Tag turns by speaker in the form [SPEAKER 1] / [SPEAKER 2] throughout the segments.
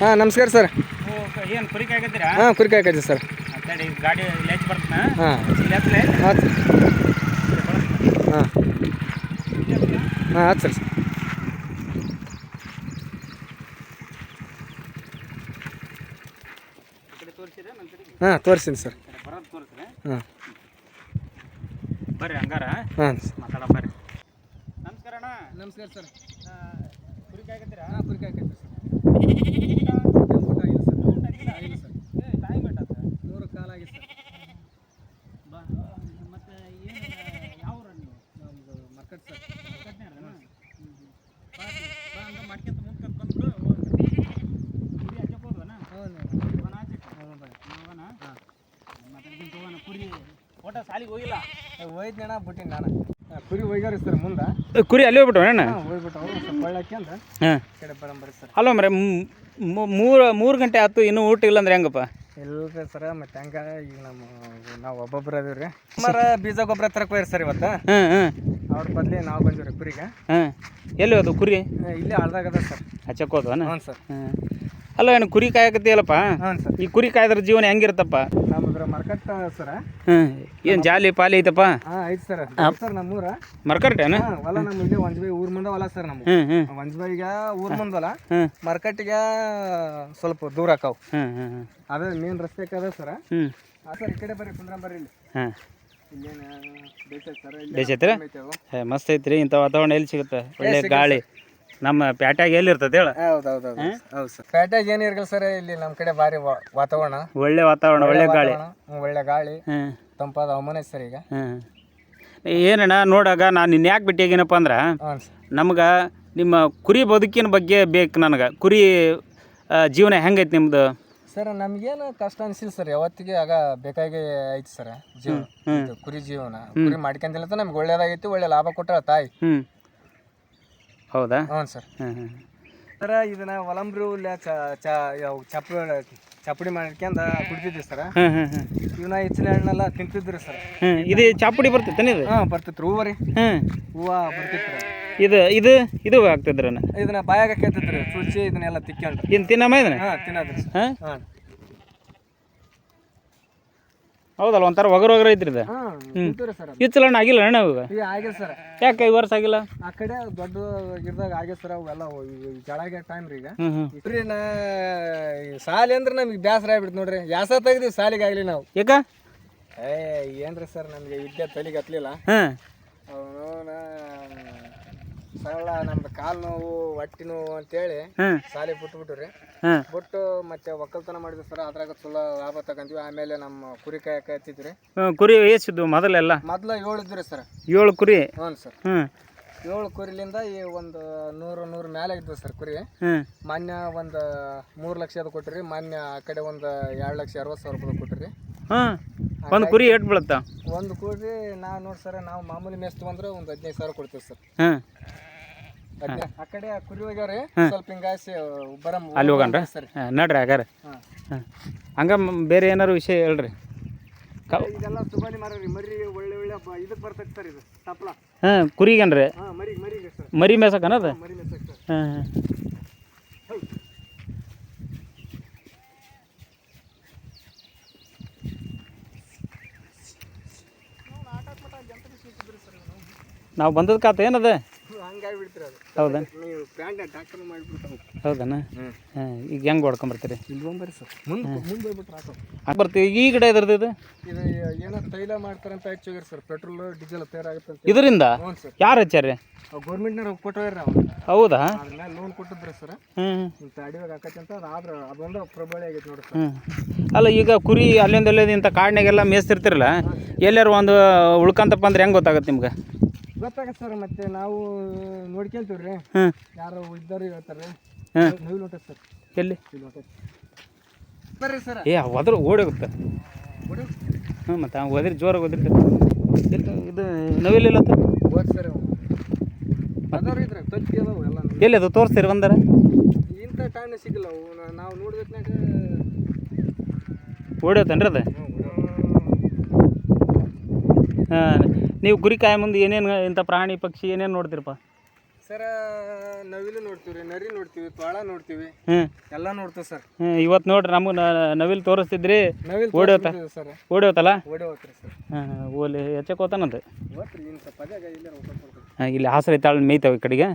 [SPEAKER 1] ಹಾಂ ನಮಸ್ಕಾರ ಸರ್.
[SPEAKER 2] ಏನು ಕುರಿ ಕಾಯ್ಕತ್ತೀರಾ?
[SPEAKER 1] ಹಾಂ ಕುರಿ ಕಾಯ್ಕೈತಿ ಸರ್.
[SPEAKER 2] ಅಂತೇಳಿ ಗಾಡಿ ಲೆಚ್ ಬರ್ತಾನ?
[SPEAKER 1] ಹಾಂ. ಹಾಂ ಹಾಂ. ಹಾಂ ಆಯ್ತು ಸರ್. ಹಾಂ ತೋರಿಸ್ತೀನಿ ಸರ್. ಹಾಂ.
[SPEAKER 2] ಬರ್ರಿ ಹಂಗಾರ.
[SPEAKER 1] ಹಾಂ
[SPEAKER 2] ಮಾತಾಡ ಬರ್ರಿ. ನಮಸ್ಕಾರ ಅಣ್ಣ.
[SPEAKER 1] ನಮಸ್ಕಾರ ಸರ್.
[SPEAKER 2] ಕುರಿ ಕಾಯ್ಕತ್ತೀರಾ?
[SPEAKER 1] ಹಾಂ ಕುರಿ ಕಾಯ್ಕೈತಿ ಸರ್.
[SPEAKER 2] ಹೋಗಿಲ್ಲ
[SPEAKER 1] ಹೋಯ್ತು ಬಿಟ್ಟಿನಿ ನಾನು ಕುರಿ ಮುಂದೆ.
[SPEAKER 2] ಕುರಿ ಅಲ್ಲಿ ಹೋಗ್ಬಿಟ್ಟು ಅಣ್ಣ?
[SPEAKER 1] ಹಾಂ
[SPEAKER 2] ಅಲ್ಲ ಮರೆ ಮೂರು ಮೂರು ಗಂಟೆ ಆಯ್ತು ಇನ್ನೂ ಊಟ ಇಲ್ಲ ಅಂದ್ರೆ ಹೆಂಗಪ್ಪ?
[SPEAKER 1] ಇಲ್ರಿ ಸರ ಮತ್ತೆ ಹಂಗ ಈಗ ನಮ್ಮ ನಾವು ಒಬ್ಬೊಬ್ರು ಅದೀವಿ ರೀ. ಮರ ಬೀಜ ಗೊಬ್ಬರ ತರಕ್ ಹೋಯ್ರಿ ಸರ್ ಇವತ್ತು.
[SPEAKER 2] ಹಾಂ ಹಾಂ.
[SPEAKER 1] ಅವ್ರ ಬದ್ಲಿ ನಾವು ಬಂದಿವ್ರಿ ಕುರಿಗೆ.
[SPEAKER 2] ಹಾಂ. ಎಲ್ಲಿ ಅದು ಕುರಿ?
[SPEAKER 1] ಇಲ್ಲಿ ಆಳ್ದಾಗ ಅದ ಸರ್.
[SPEAKER 2] ಹಚ್ಚಕ್ ಹೋದ್ವನ?
[SPEAKER 1] ಹ್ಞೂ ಸರ್.
[SPEAKER 2] ಹಾಂ. ಅಲ್ಲ ಏನು ಕುರಿ ಕಾಯಕತ್ತೀಯಲ್ಲಪ್ಪ
[SPEAKER 1] ಹ್ಞೂ ಸರ್.
[SPEAKER 2] ಈ ಕುರಿ ಕಾಯ್ದ್ರ ಜೀವನ ಹೆಂಗಿರುತ್ತಪ್ಪ?
[SPEAKER 1] ನಮ್ಮದ್ರ ಮರ್ಕಟ್ ಸರ.
[SPEAKER 2] ಹ್ಮ್ ಏನು ಜಾಲಿ ಪಾಲಿ ಐತಪ್ಪ?
[SPEAKER 1] ಹಾಂ ಐತಿ ಸರ್. ಸರ್ ನಮ್ಮೂರ.
[SPEAKER 2] ಮರ್ಕರ್ಟೇನ
[SPEAKER 1] ಹಾಂ ಹೊಲ ನಮ್ಮ ಇಲ್ಲಿ ಒಂಜ್ಬೈ ಊರ್ ಮುಂದೆ ಹೊಲ ಸರ್ ನಮ್ಮ
[SPEAKER 2] ಹ್ಞೂ ಹ್ಞೂ.
[SPEAKER 1] ಒಂಜ್ಬೈಗೆ ಊರ್ ಮುಂದೆ ಹೊಲ. ಮರ್ಕಟ್ಟಿಗೆ ಸ್ವಲ್ಪ ದೂರ ಆಕಾವು
[SPEAKER 2] ಹ್ಞೂ ಹ್ಞೂ ಹ್ಞೂ.
[SPEAKER 1] ಅದೇ ಮೇನ್ ರಸ್ತೆ ಕದ ಸರ್.
[SPEAKER 2] ಹ್ಞೂ.
[SPEAKER 1] ಆ ಸರ್ ಈ ಕಡೆ ಬರ್ರಿ ಕುಂದ್ರಂ ಬರ್ರಿ ಇಲ್ಲಿ.
[SPEAKER 2] ಹಾಂ
[SPEAKER 1] ಇಲ್ಲೇನು ಬೇಸೈತೆ ಸರ್
[SPEAKER 2] ಬೇಸ್ ಐತ್ರಿ? ಏ ಮಸ್ತ್ ಐತ್ರಿ. ಇಂಥ ವಾತಾವರಣ ಎಲ್ಲಿ ಸಿಗುತ್ತೆ? ಒಳ್ಳೆ ಗಾಳಿ. ನಮ್ಮ ಪ್ಯಾಟ್ಯಾಗ ಎಲ್ಲಿ ಇರ್ತದೆ ಹೇಳ.
[SPEAKER 1] ಹೌದು ಹೌದು ಹೌದು ಹೌದು ಸರ್. ಪೇಟೆಗೆ ಏನು ಇರಲ್ಲ ಸರ್ ಇಲ್ಲಿ ನಮ್ಮ ಕಡೆ ಭಾರಿ ವಾ- ವಾತಾವರಣ.
[SPEAKER 2] ಒಳ್ಳೆ ವಾತಾವರಣ ಒಳ್ಳೆ ಗಾಳಿ.
[SPEAKER 1] ವಾತಾವರಣ, ಹ್ಮ್, ಒಳ್ಳೆ ಗಾಳಿ. ತಂಪಾದ ಹವಾಮಾನ ಐತೆ ಸರ್ ಈಗ.
[SPEAKER 2] ಏನಣ್ಣ ನೋಡಾಗ ನಾನು ನಿನ್ನ ಯಾಕೆ ಬಿಟ್ಟಿಯಾಗೇನಪ್ಪ ಅಂದ್ರೆ
[SPEAKER 1] ಹ್ಞೂ ಸರ್.
[SPEAKER 2] ನಮ್ಗೆ ನಿಮ್ಮ ಕುರಿ ಬದುಕಿನ ಬಗ್ಗೆ ಬೇಕು ನನಗೆ. ಕುರಿ ಆ, ಜೀವನ ಹೆಂಗೈತೆ ನಿಮ್ದು?
[SPEAKER 1] ಸರ್ ನಮ್ಗೇನು ಕಷ್ಟ ಅನ್ಸಿಲ್ಲ ಸರ್. ಯಾವತ್ತಿಗೆ ಆಗ ಬೇಕಾಗಿ ಐತಿ ಸರ್ ಜೀವನ. ಇದು ಕುರಿ ಜೀವನ. ಕುರಿ ಮಾಡ್ಕೊಂತಿಲ್ಲ ನಮ್ಗೆ ಒಳ್ಳೇದಾಗೈತಿ ಒಳ್ಳೆ ಲಾಭ ಕೊಟ್ಟಾಳ ತಾಯಿ.
[SPEAKER 2] ಹ್ಞೂ ಹೌದಾ?
[SPEAKER 1] ಹ್ಞೂ ಸರ್.
[SPEAKER 2] ಹಾಂ ಹಾಂ
[SPEAKER 1] ಸರ ಇದನ್ನ ಒಲಂಬ್ರಿ ಹುಲ್ಲೆ ಚ ಚ ಯಾವ ಚಪ್ಪಡಿ ಚಪ್ಪಡಿ ಮಾಡ್ಕೊಂಡ ಕುಡಿತಿದ್ವಿ ಸರ್.
[SPEAKER 2] ಹಾಂ ಹಾಂ ಹಾಂ
[SPEAKER 1] ಇವನ್ನ ಹೆಚ್ಚಿನ ಹಣ್ಣೆಲ್ಲ ತಿಂತಿದ್ರಿ ಸರ್.
[SPEAKER 2] ಹಾಂ ಇದು ಚಾಪುಡಿ ಬರ್ತೈತೆ ಇದು?
[SPEAKER 1] ಹಾಂ ಬರ್ತಿತ್ತು ಹೂವ ರೀ.
[SPEAKER 2] ಹಾಂ
[SPEAKER 1] ಹೂವ ಬರ್ತಿತ್ತು
[SPEAKER 2] ಇದು ಇದು ಇದು ಆಗ್ತದ್ರನ
[SPEAKER 1] ಇದನ್ನ ಬಾಯಾಗ ರೀ ಚುಚ್ಚಿ ಇದನ್ನೆಲ್ಲ ತಿಕ್ಕೊಂಡ್ರಿ
[SPEAKER 2] ಇನ್ನು ತಿನ್ನಮ್ಮ ಇದನ್ನ?
[SPEAKER 1] ಹಾಂ ತಿನ್ನೋದ್ರಿ
[SPEAKER 2] ಹಾಂ?
[SPEAKER 1] ಹಾಂ.
[SPEAKER 2] ಹೌದಲ್ಲ ಒಂಥರ ಒಗರು ಒಗರು ಐತ್ರಿ ಇದು.
[SPEAKER 1] ಹ್ಞೂ ಸರ್
[SPEAKER 2] ಆಗಿಲ್ಲ ಅಣ್ಣ ಇವಾಗ
[SPEAKER 1] ಈಗ ಆಗಿಲ್ಲ ಸರ್.
[SPEAKER 2] ಯಾಕೆ ಈ ವರ್ಷ ಆಗಿಲ್ಲ?
[SPEAKER 1] ಆ ಕಡೆ ದೊಡ್ಡ ಗಿಡದಾಗ ಆಗ್ಯದ ಸರ್ ಅವೆಲ್ಲ ಜಳಾಗ ಟೈಮ್ ರೀ ಈಗ.
[SPEAKER 2] ಹ್ಞೂ ಹ್ಞೂ
[SPEAKER 1] ಇಟ್ರಿ ನಾ ಸಾಲಿ ಅಂದ್ರೆ ನಮಗೆ ಬೇಸರ ಆಗ್ಬಿಡ್ತು ನೋಡ್ರಿ. ಯಾಸ ತೆಗ್ದಿವಿ ಸಾಲಿಗೆ ಆಗಲಿ ನಾವು.
[SPEAKER 2] ಯಾಕ?
[SPEAKER 1] ಏ ಏನ್ರಿ ಸರ್ ನಮಗೆ ವಿದ್ಯೆ ತಲೆಗೆ ಹತ್ತಲಿಲ್ಲ
[SPEAKER 2] ಹಾಂ.
[SPEAKER 1] ಅವನು ಸರಳ ನಮ್ದು ಕಾಲು ನೋವು ಹೊಟ್ಟಿ ನೋವು ಅಂತೇಳಿ ಸಾಲಿ ಬಿಟ್ಬಿಟ್ರಿ
[SPEAKER 2] ರೀ.
[SPEAKER 1] ಬಿಟ್ಟು ಮತ್ತೆ ಒಕ್ಕಲ್ತನ ಮಾಡಿದ್ವಿ ಸರ್ ಅದ್ರಾಗ ಚಲೋ ಲಾಭ ತಗೊಂಡ್ವಿ. ಆಮೇಲೆ ನಮ್ಮ ಕುರಿ ಕಾಯಕ ಹತ್ತಿದ್ರಿ
[SPEAKER 2] ಹ್ಮ್, ಕುರಿ ಏಸಿದ್ದು ಮೊದಲೆಲ್ಲ?
[SPEAKER 1] ಮೊದ್ಲು ಏಳು ಇದ್ರಿ ಸರ್.
[SPEAKER 2] ಏಳು ಕುರಿ?
[SPEAKER 1] ಹ್ಞೂ ಸರ್. ಏಳು ಕುರಿಲಿಂದ ಈ ಒಂದು ನೂರು ನೂರು ಮೇಲೆ ಇದ್ವು ಸರ್ ಕುರಿ. ಮಾನ್ಯ ಒಂದು ಮೂರು ಲಕ್ಷದ ಕೊಟ್ಟಿರಿ ಮಾನ್ಯ ಆ ಕಡೆ ಒಂದು ಎರಡು ಲಕ್ಷ ಅರವತ್ತು ಸಾವಿರ ರೂಪಾಯಿ ಕೊಟ್ಟಿರಿ
[SPEAKER 2] ಹಾಂ. ಒಂದು ಕುರಿ ಏಟ್ ಬೀಳುತ್ತಾ?
[SPEAKER 1] ಒಂದು ಕುರಿ ನಾವು ನೋಡಿ ಸರ್ ನಾವು ಮಾಮೂಲಿ ಮೇಸ್ತು ಬಂದ್ರೆ ಒಂದು ಹದಿನೈದು ಸಾವಿರ ಕೊಡ್ತೀವಿ ಸರ್.
[SPEAKER 2] ಹಾಂ.
[SPEAKER 1] ಆ ಕಡೆ ಆ ಕುರಿ ಹೋಗ್ಯಾವ್ರಿ ಸ್ವಲ್ಪ ಹಿಂಗಾಸಿ
[SPEAKER 2] ಅಲ್ಲಿ ಹೋಗಣ್ರ?
[SPEAKER 1] ಸರಿ
[SPEAKER 2] ಹಾಂ ನಡ್ರಿ ಹಾಗಾರ. ಹಂಗ ಬೇರೆ ಏನಾರು ವಿಷಯ ಹೇಳ್ರಿ?
[SPEAKER 1] ಇದೆಲ್ಲ ರೀ ಮರಿ ಒಳ್ಳೆ ಒಳ್ಳೆ ಇದಕ್ಕೆ ಬರ್ತೈತೆ ಸರ್ ಇದು ತಪ್ಲ.
[SPEAKER 2] ಹಾಂ ಕುರಿಗನ್ರಿ?
[SPEAKER 1] ಮರಿ ಮರಿಗೆ ಸರ್.
[SPEAKER 2] ಮರಿ ಮೇಸಕನದ
[SPEAKER 1] ಮರಿ ಮೇಸಕ್ಕೆ ಸರ್.
[SPEAKER 2] ಹಾಂ ಹಾಂ. ನಾವು ಬಂದದ ಕಾತ ಏನದ?
[SPEAKER 1] ಹಂಗಾಗಿ ಬಿಡ್ತೀರಿ ಅದು.
[SPEAKER 2] ಹೌದಾ?
[SPEAKER 1] ಹ್ಞೂ
[SPEAKER 2] ಹಾಂ ಈಗ ಹೆಂಗೆ ಹೊಡ್ಕೊಂಬರ್ತೀರಿ?
[SPEAKER 1] ಇಲ್ಲಿ ಬಂಬರಿ ಸರ್. ಮುಂದೆ ಮುಂದೆ ಹೋಗ್ಬಿಟ್ರೆ ಹಾಕೋ
[SPEAKER 2] ಹಾಂ ಬರ್ತೀವಿ ಈ ಗಿಡ ಇದ್ರದ್ದು ಇದು?
[SPEAKER 1] ಇದು ಏನೋ ತೈಲ ಮಾಡ್ತಾರೆ ಅಂತ ಹೆಚ್ಚೋಗಿರಿ ಸರ್. ಪೆಟ್ರೋಲ್ ಡೀಸೆಲ್ ತಯಾರಾಗುತ್ತೆ ಅಂತ.
[SPEAKER 2] ಇದರಿಂದ?
[SPEAKER 1] ಹ್ಞೂ ಸರ್.
[SPEAKER 2] ಯಾರು ಹಚ್ಚಾರಿ
[SPEAKER 1] ಗೌರ್ಮೆಂಟ್ನವ್ರು ಕೊಟ್ಟವ್ರಿ ನಾವು
[SPEAKER 2] ಹೌದಾ?
[SPEAKER 1] ಲೋನ್ ಕೊಟ್ಟಿದ್ರಿ ಸರ್.
[SPEAKER 2] ಹ್ಞೂ
[SPEAKER 1] ಇಂಥ ಅಡಿವಾಗ ಆಕೈತೆ ಅಂತ ಆದ್ರೆ ಅದೊಂದು ಪ್ರಬಳಿ ಆಗೈತೆ ನೋಡಿ ಸರ್.
[SPEAKER 2] ಹ್ಞೂ ಅಲ್ಲ ಈಗ ಕುರಿ ಅಲ್ಲಿಂದ ಅಲ್ಲಿಂದ ಇಂಥ ಕಾಡಿನಾಗೆಲ್ಲ ಮೇಯಿಸ್ತಿರ್ತಿರಲ್ಲ? ಎಲ್ಲಾರು ಒಂದು ಉಳ್ಕಂತಪ್ಪ ಅಂದ್ರೆ ಹೆಂಗೆ ಗೊತ್ತಾಗುತ್ತೆ ನಿಮ್ಗೆ?
[SPEAKER 1] ಗೊತ್ತಾಗತ್ತೆ ಸರ್ ಮತ್ತೆ ನಾವು ನೋಡ್ಕೊಂತೀವಿ ರೀ ಯಾರೋ ಇದ್ದಾರೆ ಹೇಳ್ತಾರೆ.
[SPEAKER 2] ಹ್ಮ್.
[SPEAKER 1] ನೀವು ನೋಟ ಸರ್.
[SPEAKER 2] ಎಲ್ಲಿ?
[SPEAKER 1] ಇಲ್ಲಿ ಹೊಂಟೈತೆ. ಬರ್ರಿ ಸರ್.
[SPEAKER 2] ಏ ಹೋದ್ರೆ ಓಡಿ ಹೋಗುತ್ತೆ.
[SPEAKER 1] ಹೊಡಿ
[SPEAKER 2] ಹ್ಞೂ ಮತ್ತು ಅವ್ನು ಓದಿರಿ ಜೋರಾಗಿ ಎಲ್ಲಿ ಇದು ನವಿಲಿಲ್ಲ
[SPEAKER 1] ಸರ್ ಅದಾವ್ರಿ ಇದ್ರೆ ತತ್ತಿ ಅದಾವು ಎಲ್ಲ.
[SPEAKER 2] ಎಲ್ಲಿ ಅದು ತೋರಿಸ್ತೀರಿ ಒಂದರ
[SPEAKER 1] ಇಂಥ ಟೈಮ್ ಸಿಗಲ್ಲ ಅವು. ನಾವು ನೋಡಿದ್ನಾಗ
[SPEAKER 2] ಓಡೋತೇನ್ರಿ ಅದು? ಹಾಂ. ನೀವು ಗುರಿ ಕಾಯ ಮುಂದೆ ಏನೇನು ಇಂಥ ಪ್ರಾಣಿ ಪಕ್ಷಿ ಏನೇನು ನೋಡ್ತೀರಪ್ಪ?
[SPEAKER 1] ಸರ್ ನವಿಲು ನೋಡ್ತೀವಿ ನರಿ ನೋಡ್ತೀವಿ ತೋಳ ನೋಡ್ತೀವಿ.
[SPEAKER 2] ಹ್ಞೂ
[SPEAKER 1] ಎಲ್ಲ ನೋಡ್ತೀವಿ ಸರ್.
[SPEAKER 2] ಹ್ಞೂ ಇವತ್ತು ನೋಡ್ರಿ ನಮಗೆ ನವಿಲು ತೋರಿಸ್ತಿದ್ರಿ
[SPEAKER 1] ನವಿಲು
[SPEAKER 2] ಓಡಿ ಹೋತ
[SPEAKER 1] ಸರ್.
[SPEAKER 2] ಓಡಿ ಹೋತಲ್ಲ
[SPEAKER 1] ಓಡಿ ಹೋಗ್ತೀರಿ ಸರ್.
[SPEAKER 2] ಹಾಂ ಓಲಿ ಹೆಚ್ಚಕ್ಕೆ ಹೋತಾನಂತೆ?
[SPEAKER 1] ಇನ್ನು ಸ್ವಲ್ಪ ಇಲ್ಲ
[SPEAKER 2] ಹಾಂ ಇಲ್ಲಿ ಹಾಸರ ಐತಾಳ ಮೇಯ್ತಾವ ಈ ಕಡೆಗೆ?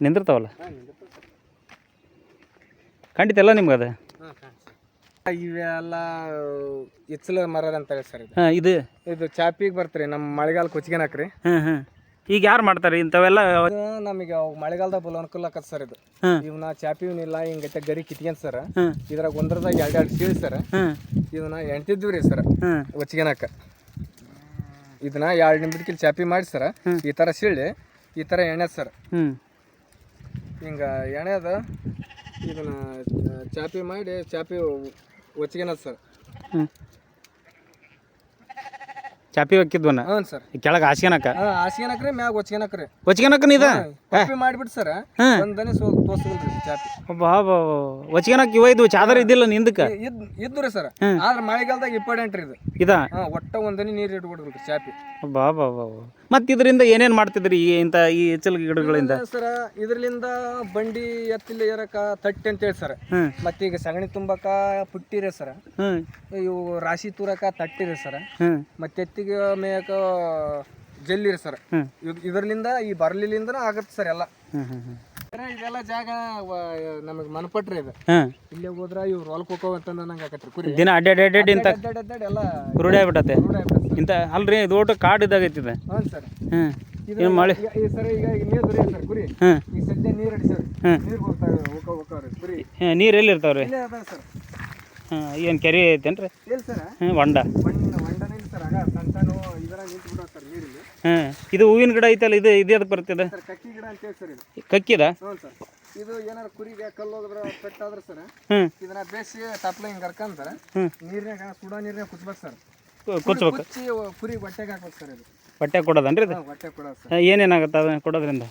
[SPEAKER 2] ನಿಂದಿರ್ತಾವಲ್ಲ? ಖಂಡಿತ ಎಲ್ಲ ನಿಮ್ಗೆ ಅದು
[SPEAKER 1] ಇವೆಲ್ಲ ಇಚ್ಚಲ ಮರದ ಅಂತ ಹೇಳಿ ಸರ್ ಇದು.
[SPEAKER 2] ಹಾಂ ಇದು.
[SPEAKER 1] ಇದು ಚಾಪಿಗೆ ಬರ್ತೀರಿ ನಮ್ಮ ಮಳೆಗಾಲ ಕೊಚ್ಗೆನಾಕ್ರಿ.
[SPEAKER 2] ಹಾಂ ಹಾಂ. ಈಗ ಯಾರು ಮಾಡ್ತಾರೆ ಇಂಥವೆಲ್ಲ?
[SPEAKER 1] ಇದು ನಮಗೆ ಅವ್ ಮಳೆಗಾಲದಾಗ ಬಲ ಅನುಕೂಲ ಆಕತ್ ಸರ್ ಇದು.
[SPEAKER 2] ಹಾಂ.
[SPEAKER 1] ಇವನ್ನ ಚಾಪಿ ಇವನಿಲ್ಲ ಹಿಂಗೈತೆ ಗರಿ ಕಿಟ್ಕೊಂಡ್ ಸರ್.
[SPEAKER 2] ಹಾಂ.
[SPEAKER 1] ಇದ್ರಾಗ ಒಂದ್ರದಾಗ ಎರಡು ಎರಡು ಸೀಳಿ ಸರ್.
[SPEAKER 2] ಹಾಂ.
[SPEAKER 1] ಎಂಟಿದ್ವಿ ರೀ ಸರ್
[SPEAKER 2] ಹಾಂ.
[SPEAKER 1] ಒಚ್ಗೆನಕ. ಇದನ್ನ ಎರಡು ನಿಮಿಷಕ್ಕೆ ಚಾಪಿ ಮಾಡಿ ಸರ್ ಈ ಥರ ಸೀಳಿ ಈ ತರ ಎಣ್ಣೆ ಸರ್.
[SPEAKER 2] ಹಿಂಗ
[SPEAKER 1] ಹಿಂಗೆ ಅದ ಇದನ್ನ ಚಾಪಿ ಮಾಡಿ ಚಾಪಿ ಒಚ್ಗೆನದ ಸರ್.
[SPEAKER 2] ಹ್ಞೂ ಚಾಪಿ ಹಾಕಿದ್ವನ
[SPEAKER 1] ಹ್ಞೂ ಸರ್.
[SPEAKER 2] ಕೆಳಗೆ ಹಾಸ್ಕೊಳಕ
[SPEAKER 1] ಹಾಂ ಹಾಸಿಗೆನಕ್ರಿ ಮ್ಯಾಗ ಒಚ್ಗೆನಕ್ರಿ
[SPEAKER 2] ಒಚ್ಕೊಳಕನ ಇದ
[SPEAKER 1] ಕಾಪಿ ಮಾಡಿಬಿಟ್ಟು ಸರ್. ಒಂದನೇ ಸೋ ತೋರ್ಸಿಲ್ರಿ ಚಾಪಿ.
[SPEAKER 2] ಬಾ ಬಾ ಒಚ್ಕೊಳಕ್ ಇವ ಇದು ಚಾದರ್ ಇದ್ದಿಲ್ಲ ನಿಂದಕ್ಕೆ?
[SPEAKER 1] ಇದ್ ಇದ್ದು ರೀ ಸರ್. ಆದ್ರೆ ಮಳೆಗಾಲದಾಗ ಇಂಪಾರ್ಟೆಂಟ್ ರೀ ಇದು.
[SPEAKER 2] ಇದ?
[SPEAKER 1] ಹಾಂ ಒಟ್ಟ ಒಂದನೇ ನೀರು ಇಟ್ಬಿಡ್ರಿ ಚಾಪಿ.
[SPEAKER 2] ಬಾ ಬಾ ಬಾ. ಮತ್ತ್ ಇದರಿಂದ ಏನೇನ್ ಮಾಡ್ತಿದ್ರಿ ಈ ಇಂಥ ಈ ಎಚ್ಚಲ ಗಿಡಗಳಿಂದ?
[SPEAKER 1] ಸರ ಇದ್ರಿಂದ ಬಂಡಿ ಎತ್ತಿಲ್ಲ ಏರಕ ತಟ್ಟಿ ಅಂತೇಳಿ ಸರ್.
[SPEAKER 2] ಮತ್ತೆ
[SPEAKER 1] ಮತ್ತೀಗ ಸಗಣಿ ತುಂಬಕ ಪುಟ್ಟಿರಿ ಸರ್. ಇವು ರಾಶಿ ತೂರಕ ತಟ್ಟಿರಿ ಸರ್. ಮತ್ತೆ ಎತ್ತಿಗೆ ಮೇಯಕ ಜಲ್ಲಿರಿ ಸರ್. ಇದರ್ಲಿಂದ ಈ ಬರ್ಲಿಲಿಂದ ಆಗತ್ತೆ ಸರ್ ಎಲ್ಲ. ಇದೆಲ್ಲ ಜಾಗ ನಮಗೆ ಮನಪಟ್ರಿ ಇದು.
[SPEAKER 2] ಹಾಂ.
[SPEAKER 1] ಇಲ್ಲೇ ಹೋದ್ರ ಇವ್ರು ಹೊಲಕ್ಕೆ ಹೋಗೋ ಅಂತಂದ ನಂಗೆ ಆಕತ್ರಿ. ಕುರಿ.
[SPEAKER 2] ದಿನ ಅಡ್ಡಾಡಿ ಅಡ್ಡಾಡಿ ಇಂಥ
[SPEAKER 1] ಅಡ್ಡಾಡ್ ಅಡ್ಡಾಡ್ ಎಲ್ಲ
[SPEAKER 2] ರೂಢಿ ಆಗ್ಬಿಟ್ಟತೆ ಇಂಥ ಅಲ್ರಿ ಇದು ಒಟ್ಟು ಕಾಡು ಇದ್ದಾಗ
[SPEAKER 1] ಐತಿದೆ ಹ್ಞೂ ಸರ್. ಹಾಂ.
[SPEAKER 2] ಏನು ಮಳೆ?
[SPEAKER 1] ಈ ಸರ್ ಈಗ ಈಗ ನೀರು ದೊರೆಯ ಸರ್ ಕುರಿ.
[SPEAKER 2] ಹಾಂ.
[SPEAKER 1] ಈಗ ಸದ್ಯ ನೀರು ಅಡಿ ಸರ್
[SPEAKER 2] ಹ್ಮ್.
[SPEAKER 1] ನೀರು ಹೋಗ್ತಾವೆ ಹೋಗೋ ಹೋಗ್ತಾವ್ರಿ ಕುರಿ.
[SPEAKER 2] ನೀರು ಎಲ್ಲಿ ಇರ್ತಾವ್ರಿ?
[SPEAKER 1] ಇಲ್ಲೇ ಅದ ಸರ್.
[SPEAKER 2] ಹಾಂ ಏನು ಕೆರೆ ಐತೇನ್ರಿ?
[SPEAKER 1] ಇಲ್ಲ ಸರ್?
[SPEAKER 2] ಹ್ಞೂ ಹೊಂಡ.
[SPEAKER 1] ಮಣ್ಣು ಹೊಂಡನೇ ಇಲ್ಲ ಸರ್. ಆಗ ಸಣ್ಣ ಸಣ್ಣ ಇದ್ರಾಗ ನಿಂತು ಬಿಡೋ ಸರ್ ನೀರಿಗೆ
[SPEAKER 2] ಹಾಂ. ಇದು ಹೂವಿನ ಗಿಡ ಐತಲ್ಲ ಇದು ಇದು ಬರ್ತದೆ
[SPEAKER 1] ಸರ್ ಕಕ್ಕಿ ಗಿಡ ಅಂತೇಳಿ ಸರ್ ಇದು.
[SPEAKER 2] ಕಕ್ಕಿದ?
[SPEAKER 1] ಹ್ಞೂ ಸರ್. ಇದು ಏನಾರ ಕುರಿಗೆ ಕಲ್ಲು ಹೋದ್ರ ಪೆಟ್ಟಾದ್ರೆ ಸರ್
[SPEAKER 2] ಹ್ಞೂ.
[SPEAKER 1] ಇದನ್ನ ಬೇಸಿ ತಪ್ಪಲೆ ಹಿಂಗೆ ಕರ್ಕಂತಾರ
[SPEAKER 2] ಹ್ಞೂ.
[SPEAKER 1] ನೀರ್ನಾಗ ಸುಡೋ ನೀರ್ನಾಗ ಕುಚ್ಬೇಕು ಸರ್.
[SPEAKER 2] ಕುಚ್ಬೇಕು.
[SPEAKER 1] ಕುಚ್ಚಿ ಕುರಿ ಹೊಟ್ಟೆಗೆ ಹಾಕ್ಬೇಕು ಸರ್ ಇದು.
[SPEAKER 2] ಬಟ್ಟೆ ಕೊಡೋದನ್ರಿ ಇದು?
[SPEAKER 1] ಹಾಂ ಹೊಟ್ಟೆ ಕೊಡೋದು ಸರ್.
[SPEAKER 2] ಏನೇನಾಗುತ್ತೆ ಅದು ಕೊಡೋದ್ರಿಂದ?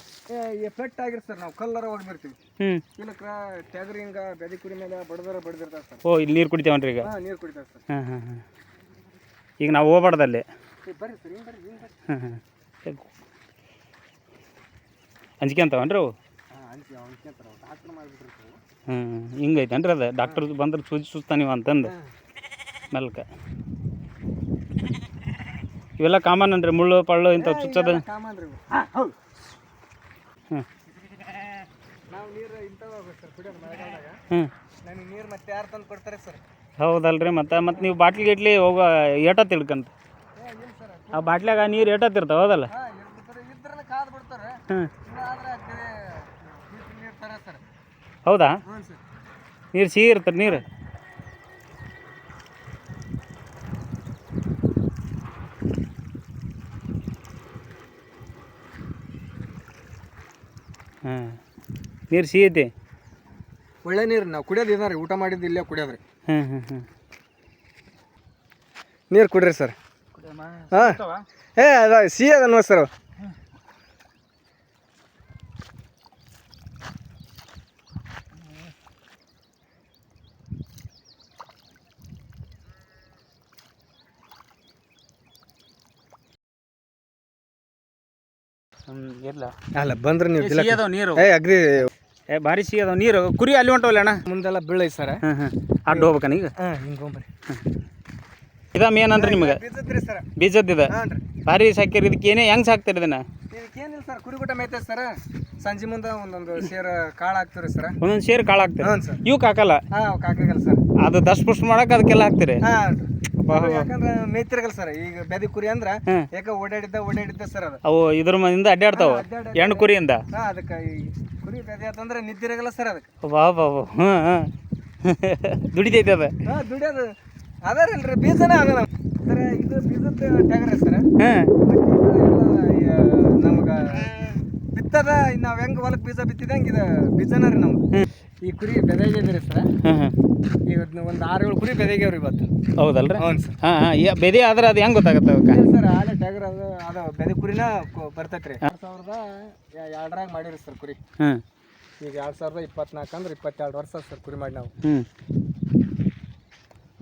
[SPEAKER 1] ಪೆಟ್ ಆಗಿರ್ ಸರ್ ನಾವು ಕಲ್ಲರ ಹೊಡ್ಬಿಡ್ತೀವಿ
[SPEAKER 2] ಹ್ಞೂ.
[SPEAKER 1] ಇಲ್ಲಕ್ಕ ಟ್ಯಾಗ್ರಿ ಹಿಂಗ ಬೆದಿ ಕುರಿ ಮೇಲೆ ಬಡದರ ಬಡ್ದಿರ್ತಾರೆ ಸರ್.
[SPEAKER 2] ಓ ಇಲ್ಲಿ ನೀರು ಕುಡಿತೇವನ್ರಿ ಈಗ?
[SPEAKER 1] ಹಾಂ ನೀರು ಕುಡಿತಾರೆ ಸರ್.
[SPEAKER 2] ಹಾಂ ಹಾಂ ಹಾಂ. ಈಗ ನಾವು ಹೋಗ್ಬಾರ್ದಲ್ಲಿ
[SPEAKER 1] ಬರ್ರಿ ಸರ್ ಹಿಂಗೆ ಬರ್ರಿ ಹಿಂಗೆ ಬರ್ರಿ.
[SPEAKER 2] ಹಾಂ ಹಾಂ ಅಂಜಿಕೆ ಅಂತವನ್ರಿ ಅವು? ಹ್ಞೂ ಹಿಂಗೈತೇನ್ರಿ ಅದು? ಡಾಕ್ಟರ್ ಬಂದ್ರೆ ಸೂಜಿ ಸುಸ್ತಾನಿವ ಅಂತಂದು? ಮೆಲ್ಕ. ಇವೆಲ್ಲ ಕಾಮನ್ ಅನ್ರಿ ಮುಳ್ಳು ಪಳ್ಳು ಇಂಥವು ಚುಚ್ಚದ? ಹ್ಞೂ ಹೌದಲ್ರಿ ಮತ್ತು ಮತ್ತು ನೀವು ಬಾಟ್ಲಿ ಗಿಟ್ಲಿ ಹೋಗೋ ಏಟ ತಿಳ್ಕಂತ ಆ ಬಾಟ್ಲಾಗ ನೀರು ಏಟತ್ತಿರ್ತಾವ ಹೌದಲ್ಲ
[SPEAKER 1] ಹಾಂ ಇರ್ತಾರೆ ಇದ್ರನ್ನ ಕಾದು ಬಿಡ್ತಾರೆ
[SPEAKER 2] ಹ್ಞೂ. ಹೌದಾ?
[SPEAKER 1] ಹ್ಞೂ ಸರ್.
[SPEAKER 2] ನೀರು ಸಿಹಿ ಇರ್ತದೆ ನೀರು. ಹಾಂ ನೀರು ಸಿಹಿ ಐತಿ?
[SPEAKER 1] ಒಳ್ಳೆ ನೀರು ನಾವು ಕುಡಿಯೋದು ಇದಾರೆ ಊಟ ಮಾಡಿದ್ದು ಇಲ್ಲೇ ಕುಡಿಯೋದ್ರಿ.
[SPEAKER 2] ಹ್ಞೂ ಹ್ಞೂ ಹ್ಞೂ.
[SPEAKER 1] ನೀರು ಕುಡ್ರಿ ಸರ್. ಹಾಂ. ಏ ಅದ ಸಿಹಿ ಅದ ನೋಡಿ ಸರ್ ಅಲ್ಲ ಬಂದ್ರೆ ನೀವು
[SPEAKER 2] ನೀರು.
[SPEAKER 1] ಏ ಅಗ್ರಿ
[SPEAKER 2] ಏ ಭಾರಿ ಸಿ ಅದಾವ ನೀರು. ಕುರಿ ಅಲ್ಲಿ ಹೊಂಟವಲ್ಲ ಅಣ್ಣ?
[SPEAKER 1] ಮುಂದೆಲ್ಲ ಬೀಳೈತೆ ಸರ್.
[SPEAKER 2] ಹಾಂ ಹಾಂ ಅಡ್ಡ ಹೋಗ್ಬೇಕನ ಈಗ?
[SPEAKER 1] ಹಾಂ ಹಿಂಗೆ ಹೋಗ್ಬರ್ರಿ.
[SPEAKER 2] ಇದ ಮೇನ್ ಅನ್ರಿ ನಿಮಗೆ?
[SPEAKER 1] ಬೀಜದ್ರಿ ಸರ್.
[SPEAKER 2] ಬೀಜದ್ದಿದ
[SPEAKER 1] ಹಾಂ ರೀ
[SPEAKER 2] ಭಾರಿ ಸಾಕಿರಿ ಇದಕ್ಕೆ ಏನೇ ಹೆಂಗೆ ಸಾಕ್ತಿರಿ ಇದನ್ನ?
[SPEAKER 1] ಇದಕ್ಕೇನಿಲ್ಲ ಸರ್ ಕುರಿ ಊಟ ಮೇಯ್ತೈತೆ ಸರ್. ಸಂಜೆ ಮುಂದೆ ಒಂದೊಂದು ಸೇರ್ ಕಾಳು ಹಾಕ್ತೀರಿ ಸರ್.
[SPEAKER 2] ಒಂದೊಂದು ಸೇರು ಕಾಳು ಹಾಕ್ತೀರಿ?
[SPEAKER 1] ಹ್ಞೂ ಸರ್.
[SPEAKER 2] ಇವಕ್ಕೆ ಹಾಕಲ್ಲ?
[SPEAKER 1] ಹಾಂ ಕಾಕಾಗಲ್ಲ ಸರ್.
[SPEAKER 2] ಅದು ದಶ್ ಪುಷ್ಟ ಮಾಡಕ್ಕೆ ಅದಕ್ಕೆಲ್ಲ ಹಾಕ್ತಿರಿ?
[SPEAKER 1] ಹಾಂ ಯಾಕಂದ್ರೆ ಮೇಯ್ತಿರಗಲ್ಲ ಸರ್ ಈಗ ಬೆದಿ ಕುರಿ ಅಂದ್ರೆ. ಯಾಕ ಓಡಾಡಿದ್ದ ಓಡಾಡಿದ್ದ ಸರ್ ಅದು.
[SPEAKER 2] ಅವು ಇದ್ರ ಮದಿಂದ ಅಡ್ಡಾಡ್ತಾವ
[SPEAKER 1] ಅಡ್ಡಾಡ್-
[SPEAKER 2] ಹೆಣ್ಣು ಕುರಿಯಿಂದ?
[SPEAKER 1] ಹಾಂ ಅದಕ್ಕೆ ಕುರಿ ಬೆದಿ ಆತಂದ್ರೆ ನಿದ್ದಿರಗಲ್ಲ ಸರ್ ಅದಕ್ಕೆ.
[SPEAKER 2] ವಾ ಬಾ ಬಾ ಹ್ಞೂ ದುಡಿತೈತೆ ಅದು.
[SPEAKER 1] ಹಾಂ ದುಡಿಯೋದು ಅದಾರಲ್ರಿ ಬೀಜನೇ ಅದ ಸರ್ ಇದು ಬೀಜದ ಟ್ಯಾಗ್ರಿ ಸರ್.
[SPEAKER 2] ಹಾಂ
[SPEAKER 1] ನಮ್ಗೆ ಬಿತ್ತದ ನಾವು ಹೆಂಗ್ ಹೊಲಕ್ ಬೀಜ ಬಿತ್ತಿದಂಗೆ ಇದು. ಬೀಜನ ರೀ ನಮ್ದು. ಈ ಕುರಿ ಬೆದಗಿದ್ರಿ ಸರ್. ಇವತ್ತು ಒಂದು ಆರು ಏಳು ಕುರಿ ಬೆದಗ್ಯಾವ್ರಿ ಇವತ್ತು.
[SPEAKER 2] ಹೌದಲ್ರಿ?
[SPEAKER 1] ಹ್ಞೂ ಸರ್.
[SPEAKER 2] ಹಾಂ ಹಾಂ. ಬೆದೆ ಆದ್ರೆ ಅದು ಹೆಂಗೆ ಗೊತ್ತಾಗುತ್ತೆ ಅವಕ್ಕೆ?
[SPEAKER 1] ಸರ್ ಆಲೆ ಟ್ಯಾಗರ್ ಅದು ಅದು ಬೆದೆ ಕುರಿನ ಬರ್ತೈತೆ ಬರ್ತೈತ್ರಿ ಎರಡು ಸಾವಿರದ ಎರಡರಾಗ ಮಾಡಿರಿ ಸರ್ ಕುರಿ.
[SPEAKER 2] ಹ್ಞೂ
[SPEAKER 1] ಈಗ ಎರಡು ಸಾವಿರದ ಇಪ್ಪತ್ನಾಲ್ಕು ಅಂದ್ರೆ ಇಪ್ಪತ್ತೆರಡು ವರ್ಷ ಸರ್ ಕುರಿ ಮಾಡಿ ನಾವು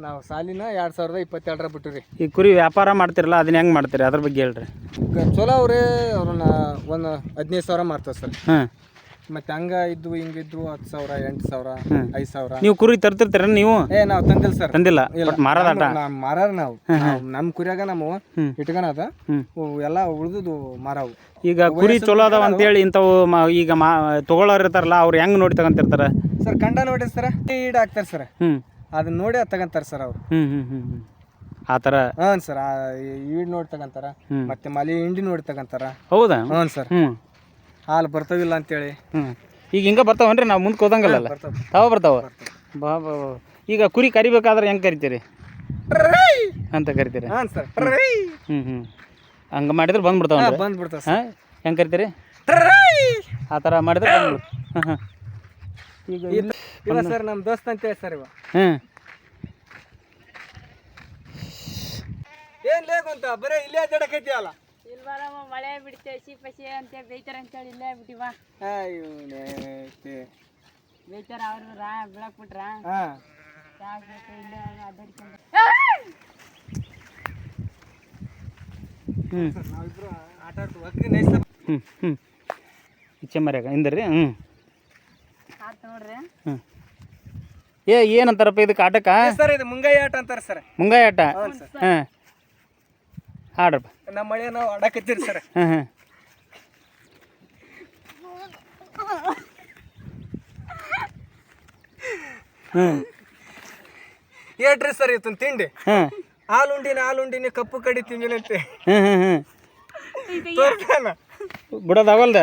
[SPEAKER 1] ನಾವು ಸಾಲಿನ ಎರಡು ಸಾವಿರದ ಇಪ್ಪತ್ತೆರಡರ ಬಿಟ್ಟಿವ್ರಿ.
[SPEAKER 2] ಈ ಕುರಿ ವ್ಯಾಪಾರ ಮಾಡ್ತಿರಲ್ಲ ಅದನ್ನ ಹೆಂಗೆ ಮಾಡ್ತೀರಿ? ಅದ್ರ ಬಗ್ಗೆ ಹೇಳ್ರಿ.
[SPEAKER 1] ಚಲೋ ಅವ್ರಿ ಅವ್ರನ್ನ ಒಂದು ಹದಿನೈದು ಸಾವಿರ ಮಾರ್ತೇವೆ ಸರ್.
[SPEAKER 2] ಹಾಂ.
[SPEAKER 1] ಮತ್ತೆ ಹಂಗ ಇದ್ವು ಹಿಂಗಿದ್ವು ಹತ್ತು ಸಾವಿರ ಎಂಟು ಸಾವಿರ ಐದು ಸಾವಿರ.
[SPEAKER 2] ನೀವು ಕುರಿ ತರ್ತಿರ್ತೀರ ನೀವು?
[SPEAKER 1] ಏ ನಾವು ತಂದಿಲ್ಲ ಸರ್.
[SPEAKER 2] ತಂದಿಲ್ಲ? ಬಟ್ ಮಾರಾದಾಟ
[SPEAKER 1] ನಾವು ಮಾರಾರ ನಾವು. ನಮ್ಮ ಕುರಿಯಾಗ ನಾವು. ಇಟ್ಕೊಳದ. ಅವು ಎಲ್ಲ ಉಳಿದು ಮಾರಾವು.
[SPEAKER 2] ಈಗ ಕುರಿ ಚಲೋ ಅದಾವ ಅಂತೇಳಿ ಇಂಥವು ಮಾ ಈಗ ಮಾ ತೊಗೊಳೋರು ಇರ್ತಾರಲ್ಲ ಅವ್ರು ಹೆಂಗ್ ನೋಡಿ ತಗೊಂತಿರ್ತಾರ?
[SPEAKER 1] ಸರ್ ಕಂಡ ನೋಡಿ ಸರ್. ಈಡ್ ಹಾಕ್ತಾರೆ ಸರ್.
[SPEAKER 2] ಹ್ಞೂ
[SPEAKER 1] ಅದನ್ನ ನೋಡಿ ಅದ್ ತಗಂತಾರೆ ಸರ್ ಅವ್ರು.
[SPEAKER 2] ಹ್ಞೂ ಹ್ಞೂ ಹ್ಞೂ ಆ ಥರ
[SPEAKER 1] ಹ್ಞೂ ಸರ್ ಈಡ್ ನೋಡಿ ತಗೊಂತಾರ
[SPEAKER 2] ಹ್ಮ್.
[SPEAKER 1] ಮತ್ತೆ ಮಲಿ ಹಿಂಡಿ ನೋಡಿ ತಗೊಂತಾರ.
[SPEAKER 2] ಹೌದಾ?
[SPEAKER 1] ಹ್ಞೂ ಸರ್
[SPEAKER 2] ಹ್ಞೂ
[SPEAKER 1] ಹಾಲು ಬರ್ತಾವಿಲ್ಲ ಅಂತೇಳಿ.
[SPEAKER 2] ಹ್ಞೂ ಈಗ ಹಿಂಗೆ ಬರ್ತಾವನ್ರಿ ನಾವು ಮುಂದೆ ಹೋದಂಗಲ್ಲ
[SPEAKER 1] ಬರ್ತಾವ
[SPEAKER 2] ತಾವ ಬರ್ತಾವ? ಬಾ ಬಾ ಬಾ. ಈಗ ಕುರಿ ಕರಿಬೇಕಾದ್ರೆ ಹೆಂಗೆ ಕರಿತೀರಿ? ಅಂತ ಕರಿತೀರಿ?
[SPEAKER 1] ಹಾಂ ಸರ್
[SPEAKER 2] ಹ್ಞೂ ಹ್ಞೂ ಹಂಗೆ ಮಾಡಿದ್ರೆ ಬಂದ್ಬಿಡ್ತಾವನ್ರಿ?
[SPEAKER 1] ಬಂದ್ಬಿಡ್ತಾವ ಸರ್
[SPEAKER 2] ಹಾಂ? ಹೆಂಗೆ ಕರಿತೀರಿ? ಆ ಥರ ಮಾಡಿದ್ರೆ ಬಂದ್ಬಿಡ್ತು. ಹಾಂ ಹಾಂ ಈಗ
[SPEAKER 1] ಇಲ್ಲ ಸರ್ ನಮ್ಮ ದೋಸ್ತ ಅಂತ ಹೇಳಿ ಸರ್ ಇವ.
[SPEAKER 2] ಹಾಂ.
[SPEAKER 1] ಏನ್ ಲೇಗು ಇಲ್ಲೇ ಬರೇ ಇಲ್ಲೇ ಅಡ್ಡಾಡಕೈತಿಯಲ್ಲ
[SPEAKER 3] ಇಲ್ವಾರಮ್ಮ ಮಳೆ ಬಿಡ್ತೆ ಹಸಿ ಪಸಿ ಅಂತ ಬೇಯ್ತಾರೆ ಅಂತೇಳಿ ಇಲ್ಲೇ ಬಿಟ್ಟಿವ. ಬೇಯ್ತಾರ ಅವರು ರಾ ಬಿಡಕ್ ಬಿಟ್ರ ಸಾಕ್ಬೇಕು ಇಲ್ಲೇ ಅಡ್ಡಾಡ್ಕೊಂಡ
[SPEAKER 1] ನಾವಿಬ್ರು ಆಟ ಆಡ್ತೀವಿ.
[SPEAKER 2] ಹ್ಞೂ ಹ್ಞೂ ಇಚ್ಚೆ ಮರ್ಯಾಗ ಇಂದ್ರಿ ಹ್ಞೂ ಏ ಏನಂತಾರಪ್ಪ ಇದಕ್ಕೆ ಆಟಕ್ಕ?
[SPEAKER 1] ಸರ್ ಇದು ಮುಂಗಾಯಿ ಆಟ ಅಂತಾರೆ ಸರ್.
[SPEAKER 2] ಮುಂಗಾಯಿ ಆಟ? ಹಾಂ ಆಡ್ರಪ್ಪ
[SPEAKER 1] ನಮ್ಮ ಮಳೆ ನಾವು ಆಡಕತ್ತೀರಿ ಸರ್.
[SPEAKER 2] ಹಾಂ ಹಾಂ ಹ್ಞೂ
[SPEAKER 1] ಏಟ್ರಿ ಸರ್ ಇವತ್ತು ತಿಂಡಿ.
[SPEAKER 2] ಹಾಂ
[SPEAKER 1] ಹಾಲುಂಡಿನ ಹಾಲುಂಡಿನಿ ಕಪ್ಪು ಕಡಿ ತಿಂದಿನಂತೆ.
[SPEAKER 2] ಹ್ಞೂ ಹ್ಞೂ ಹ್ಞೂ ಬಿಡೋದಾಗಲ್ದ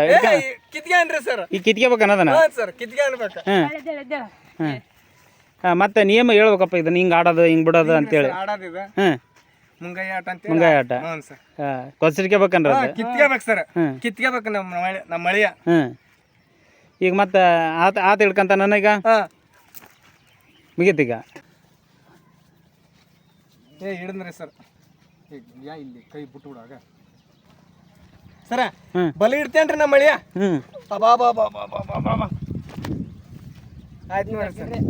[SPEAKER 1] ಕಿತ್ಗ್ಯಾನ್ರಿ ಸರ್?
[SPEAKER 2] ಈಗ ಕಿತ್ಕೋಬೇಕನ್ನದನ
[SPEAKER 1] ಅನ್ನೋದನ ಸರ್ ಅನ್ಬೇಕ
[SPEAKER 2] ಹಾಂ. ಹಾಂ. ಹಾಂ ಮತ್ತೆ ನಿಯಮ ಹೇಳ್ಬೇಕಪ್ಪ ಇದನ್ನ ಹಿಂಗೆ ಆಡೋದು ಹಿಂಗೆ ಬಿಡೋದು ಅಂತೇಳಿ.
[SPEAKER 1] ಇದು.
[SPEAKER 2] ಹಾಂ.
[SPEAKER 1] ಮುಂಗಾಯಿ ಆಟ ಅಂತ
[SPEAKER 2] ಮುಂಗಾಯಿ ಆಟ.
[SPEAKER 1] ಹ್ಞೂ ಸರ್.
[SPEAKER 2] ಹಾಂ ಕೊಚ್ಚರಿಕೆಬೇಕನ್ರ ಅದು?
[SPEAKER 1] ಕಿತ್ಕೋಬೇಕು ಸರ್. ಕಿತ್ಕೋಬೇಕು ನಮ್ಮ ಮಳೆ ನಮ್ಮ ಮಳೆಯ.
[SPEAKER 2] ಹಾಂ. ಈಗ ಮತ್ತೆ ಆತ ಆತ ಹಿಡ್ಕಂತ ನನಗ
[SPEAKER 1] ಹಾಂ.
[SPEAKER 2] ಮುಗೀತೀಗ
[SPEAKER 1] ಏ ಹಿಡಿದ್ರಿ ಸರ್. ಯಾ ಇಲ್ಲಿ ಕೈ ಬಿಟ್ಟು ಬಿಡಾಗ ಸರ ಬಲಿ ಇಡ್ತೇನ್ರಿ ನಮ್ಮ ಮಳಿಯ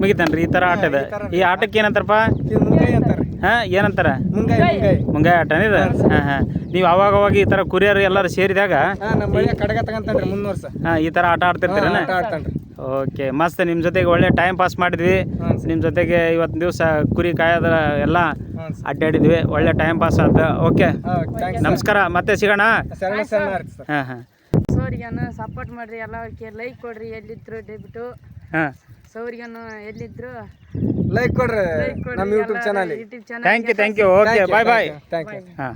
[SPEAKER 2] ಮುಗಿತನ್ರಿ? ಈ ತರ ಆಟ ಇದೆ. ಈ ಆಟಕ್ಕೆ ಏನಂತಾರಪ್ಪ? ಹಾ ಏನಂತಾರ?
[SPEAKER 1] ಮುಂಗಾಯಿ
[SPEAKER 2] ಆಟ ಇದು ಹಾ ಹಾ ನೀವು ಅವಾಗ ಅವಾಗ ಈ ತರ ಕುರಿಯರು ಎಲ್ಲಾರು ಸೇರಿದಾಗ ಈ ತರ ಆಟ ಆಡ್ತಿರ್ತೀರನ ಓಕೆ ಮಸ್ತ್ ನಿಮ್ಮ ಜೊತೆಗೆ ಒಳ್ಳೆ ಟೈಮ್ ಪಾಸ್ ಮಾಡಿದ್ವಿ. ನಿಮ್ಮ ಜೊತೆಗೆ ಇವತ್ತು ದಿವಸ ಕುರಿ ಕಾಯೋದ್ರ ಎಲ್ಲಾ ಅಡ್ಡಾಡಿದ್ವಿ. ಒಳ್ಳೆ ಟೈಮ್ ಪಾಸ್ ಆದ. ಓಕೆ ನಮಸ್ಕಾರ. ಮತ್ತೆ ಸಿಗೋಣ? ಹಾಂ ಹಾಂ.
[SPEAKER 3] ಸೌರಿಗನು ಸಪೋರ್ಟ್ ಮಾಡ್ರಿ ಎಲ್ಲರಿಗೆ ಲೈಕ್ ಕೊಡ್ರಿ ಎಲ್ಲಿದ್ರು ದಯವಿಟ್ಟು.
[SPEAKER 2] ಹಾಂ.
[SPEAKER 3] ಸೌರಿಗನು ಎಲ್ಲಿದ್ರು ಲೈಕ್ ಕೊಡ್ರಿ
[SPEAKER 1] ನಮ್ಮ YouTube channel
[SPEAKER 3] YouTube channel
[SPEAKER 2] thank you thank you okay bye bye
[SPEAKER 1] thank you
[SPEAKER 2] ಹಾಂ.